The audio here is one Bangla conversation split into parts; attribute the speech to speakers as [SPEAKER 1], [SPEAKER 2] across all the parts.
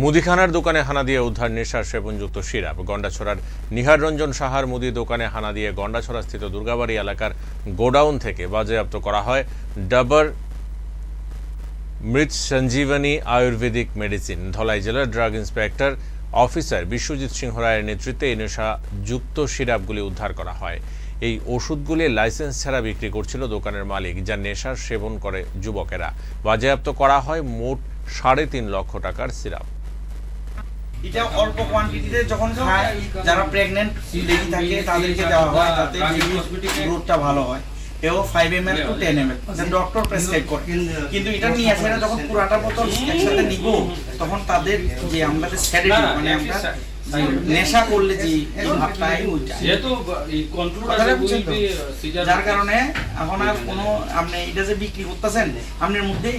[SPEAKER 1] মুদিখানার দোকানে হানা দিয়ে উদ্ধার নেশার সেবনযুক্ত সিরাপ। গন্ডাছড়ার নিহার রঞ্জন সাহার মুদি দোকানে হানা দিয়ে গন্ডাছড়া স্থিত দুর্গাবাড়ি এলাকার গোডাউন থেকে বাজেয়াপ্ত করা হয় ডাবর মৃত সঞ্জীবনী আয়ুর্বেদিক মেডিসিন। ধলাই জেলার drug inspector officer Biswajit Singha রায়ের নেতৃত্বে এই নেশাযুক্ত সিরাপগুলি উদ্ধার করা হয়। এই ওষুধগুলি লাইসেন্স ছাড়া বিক্রি করছিল দোকানের মালিক, যা নেশার সেবন করে যুবকেরা। বাজেয়াপ্ত করা হয় মোট সাড়ে তিন লক্ষ টাকার সিরাপ।
[SPEAKER 2] এটা অল্প কোয়ান্টিটিতে যখন খায় যারা প্রেগনেন্ট লেডি থাকে তাদেরকে দেওয়া হয় তাতে গ্রোথটা ভালো হয়। এও five M L to ten M L doctor prescribe করে। কিন্তু এটা নিয়ে আসে যখন পুরাটা বোতল একসাথে নিব তখন তাদের যে আমাদের স্যারেটি মানে আমরা নেশা করলে যে এই ভাবটা এই ওইটা।
[SPEAKER 3] যেহেতু এই কন্ট্রোল
[SPEAKER 2] কথাটা বুঝছেন তো? যার কারণে এখন আর কোনো আপনি এটা যে বিক্রি করতেছেন আপনার মধ্যে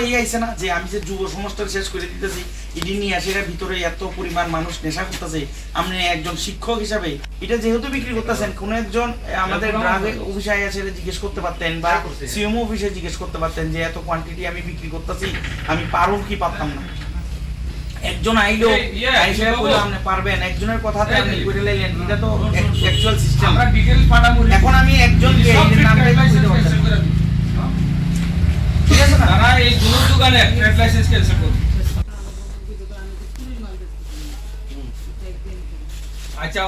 [SPEAKER 2] এই আইছে না যে আমি যে যুব সমাজটা শেষ করে দিতেছি এটি নিয়ে আসে এটার ভিতরে এত পরিমাণ মানুষ নেশা করতেছে আপনি একজন শিক্ষক হিসাবে এটা যেহেতু বিক্রি করতেছেন কোনো একজন আমাদের ড্রাগ অফিসে এসে জিজ্ঞেস করতে পারতেন বা সিএমও অফিসে জিজ্ঞেস করতে পারতেন যে এত কোয়ান্টিটি আমি বিক্রি করতেছি আমি পারুম কি পারতাম না। একজন আইলো আইসে কইলো আপনি পারবেন। একজনের কথাতে আপনি করে লাইলেন এটা তো অ্যাকচুয়াল সিস্টেম
[SPEAKER 3] আমরা ডিটেইলস পাঠাবো
[SPEAKER 2] এখন আমি একজনকে এই নামটাই
[SPEAKER 3] license
[SPEAKER 2] পারছি। ঠিক আছে না?
[SPEAKER 3] তারা এই দুটো দোকানে ট্রেড লাইসেন্স ক্যান্সেল করবে। আচ্ছা